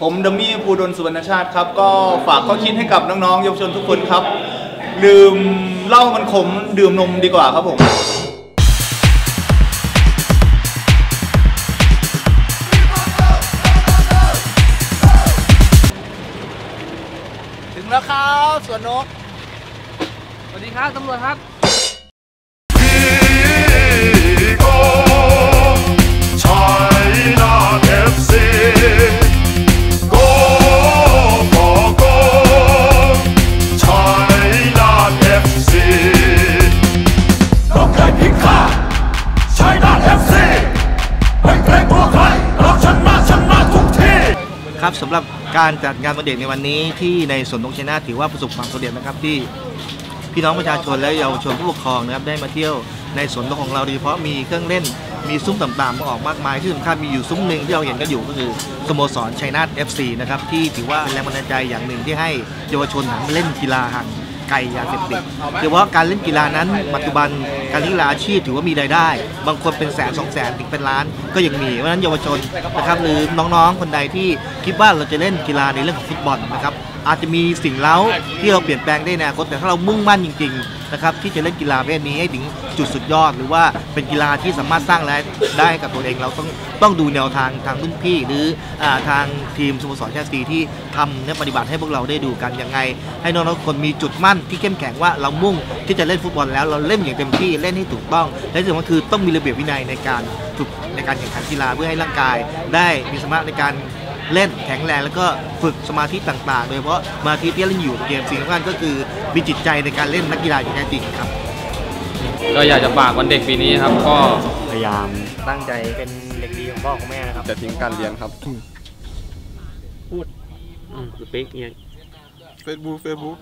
ผมดัมมี่ภูดลสุวรรณชาติครับ ก็ฝากข้อคิดให้กับน้องๆเยาวชนทุกคนครับลืมเหล้ามันขมดื่มนมดีกว่าครับผมถึงแล้วครับสวนนก สวัสดีครับตำรวจครับ ครับสำหรับการจัดงานวันเด็กในวันนี้ที่ในสวนนกชัยนาทถือว่าประสบความสำเร็จนะครับที่พี่น้องประชาชนและเยาวชนผู้ปกครองนะครับได้มาเที่ยวในสวนนกของเราโดยเฉพาะมีเครื่องเล่นมีซุ้มต่างๆมาออกมากมายที่สำคัญมีอยู่ซุ้มหนึ่งที่เราเห็นกันอยู่ก็คือสโมสรชัยนาท FC นะครับที่ถือว่าเป็นแรงบันดาลใจอย่างหนึ่งที่ให้เยาวชนหันมาเล่นกีฬาห่าง ไกลยาเสพติดโดยเฉพาะการเล่นกีฬานั้น ปัจจุบันการเล่นกีฬาอาชีพถือว่ามีรายได้ บางคนเป็นแสนสองแสนถึงเป็นล้านก็ยังมีเพราะฉะนั้นเยาวชนนะครับหรือน้องๆคนใดที่คิดว่าเราจะเล่นกีฬาในเรื่องของฟุตบอลนะครับอาจจะมีสิ่งเล้าที่เราเปลี่ยนแปลงได้ในอนาคตแต่ถ้าเรามุ่งมั่นจริง ๆ นะครับที่จะเล่นกีฬาประเภทนี้ให้ถึงจุดสุดยอด หรือว่าเป็นกีฬาที่สามารถสร้างรายได้ให้กับตัวเองเราต้องต้องดูแนวทางทางรุ่นพี่ หรืออทางทีมสโมสรชาติที่ทำและปฏิบัติให้พวกเราได้ดูกันยังไง ให้น้องๆคนมีจุดมั่นที่เข้มแข็งว่าเรามุ่งที่จะเล่นฟุตบอลแล้วเราเล่นอย่างเต็มที่เล่นให้ถูกต้อง และที่สำคัญคือต้องมีระเบียบวินัยในการฝึกในการแข่งขันกีฬาเพื่อให้ร่างกาย ได้มีสมาธิในการ เล่นแข็งแรงแล้วก็ฝึกสมาธิต่างๆ โดยเฉพาะสมาธิที่เล่นอยู่กับเกมสิ่งสำคัญก็คือมีจิตใจในการเล่นนักกีฬาอย่างแท้จริงครับก็อยากจะฝากวันเด็กปีนี้ครับก็พยายามตั้งใจเป็นเด็กดีของพ่อของแม่นะครับจะทิ้งการเรียนครับอืมสปิ๊กเนี่ย Facebook Facebook